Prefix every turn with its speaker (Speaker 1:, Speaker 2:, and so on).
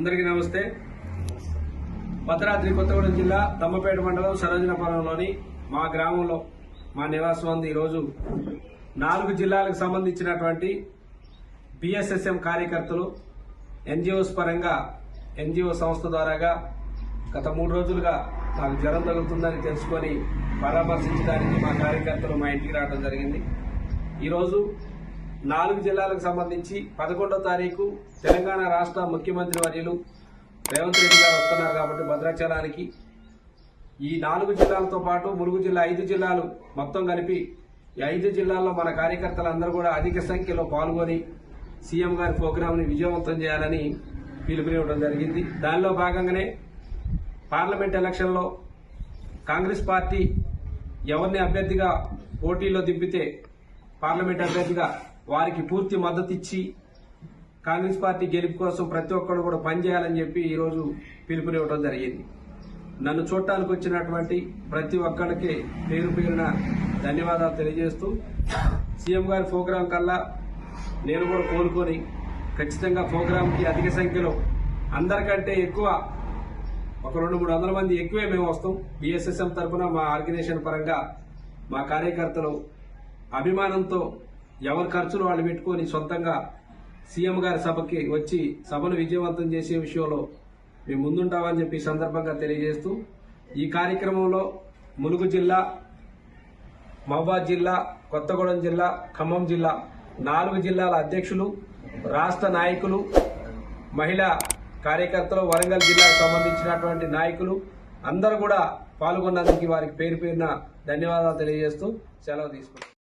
Speaker 1: అందరికీ నమస్తే. భద్రాద్రి కొత్తగూడెం జిల్లా దమ్మపేట మండలం సరోజనపురంలోని మా గ్రామంలో మా నివాసం ఉంది ఈరోజు నాలుగు జిల్లాలకు సంబంధించినటువంటి బిఎస్ఎస్ఎం కార్యకర్తలు ఎన్జిఓస్ పరంగా ఎన్జిఓ సంస్థ ద్వారాగా గత మూడు రోజులుగా నాకు జ్వరం తగులుతుందని తెలుసుకొని పరామర్శించడానికి మా కార్యకర్తలు మా ఇంటికి రావడం జరిగింది. ఈరోజు నాలుగు జిల్లాలకు సంబంధించి పదకొండో తారీఖు తెలంగాణ రాష్ట్ర ముఖ్యమంత్రి వర్యులు రేవంత్ రెడ్డి గారు వస్తున్నారు కాబట్టి భద్రాచలానికి. ఈ నాలుగు జిల్లాలతో పాటు ములుగు జిల్లా ఐదు జిల్లాలు మొత్తం కలిపి ఈ ఐదు జిల్లాల్లో మన కార్యకర్తలందరూ కూడా అధిక సంఖ్యలో పాల్గొని సీఎం గారి ప్రోగ్రాంని విజయవంతం చేయాలని పిలుపునివ్వడం జరిగింది. దానిలో భాగంగానే పార్లమెంట్ ఎలక్షన్లో కాంగ్రెస్ పార్టీ ఎవరిని అభ్యర్థిగా పోటీలో దింపితే పార్లమెంట్ అభ్యర్థిగా వారికి పూర్తి మద్దతు ఇచ్చి కాంగ్రెస్ పార్టీ గెలుపు కోసం ప్రతి ఒక్కరు కూడా పనిచేయాలని చెప్పి ఈరోజు పిలుపునివ్వడం జరిగింది. నన్ను చూడటానికి వచ్చినటువంటి ప్రతి ఒక్కరికి పేరు పేరున ధన్యవాదాలు తెలియజేస్తూ సీఎం గారి ప్రోగ్రాం కల్లా నేను కూడా కోరుకొని ఖచ్చితంగా ప్రోగ్రాంకి అధిక సంఖ్యలో అందరికంటే ఎక్కువ ఒక రెండు మూడు వందల మంది ఎక్కువే మేము వస్తాం. బిఎస్ఎస్ఎం తరఫున మా ఆర్గనైజేషన్ పరంగా మా కార్యకర్తలు అభిమానంతో ఎవరి ఖర్చులు వాళ్ళు పెట్టుకొని సొంతంగా సీఎం గారి సభకి వచ్చి సభను విజయవంతం చేసే విషయంలో మేము ముందుంటామని చెప్పి సందర్భంగా తెలియజేస్తూ ఈ కార్యక్రమంలో ములుగు జిల్లా మహబాద్ జిల్లా కొత్తగూడెం జిల్లా ఖమ్మం జిల్లా నాలుగు జిల్లాల అధ్యక్షులు రాష్ట్ర నాయకులు మహిళా కార్యకర్తలు వరంగల్ జిల్లాకు సంబంధించినటువంటి నాయకులు అందరూ కూడా పాల్గొన్నందుకు వారికి పేరు పేరున ధన్యవాదాలు తెలియజేస్తూ సెలవు తీసుకుంటాం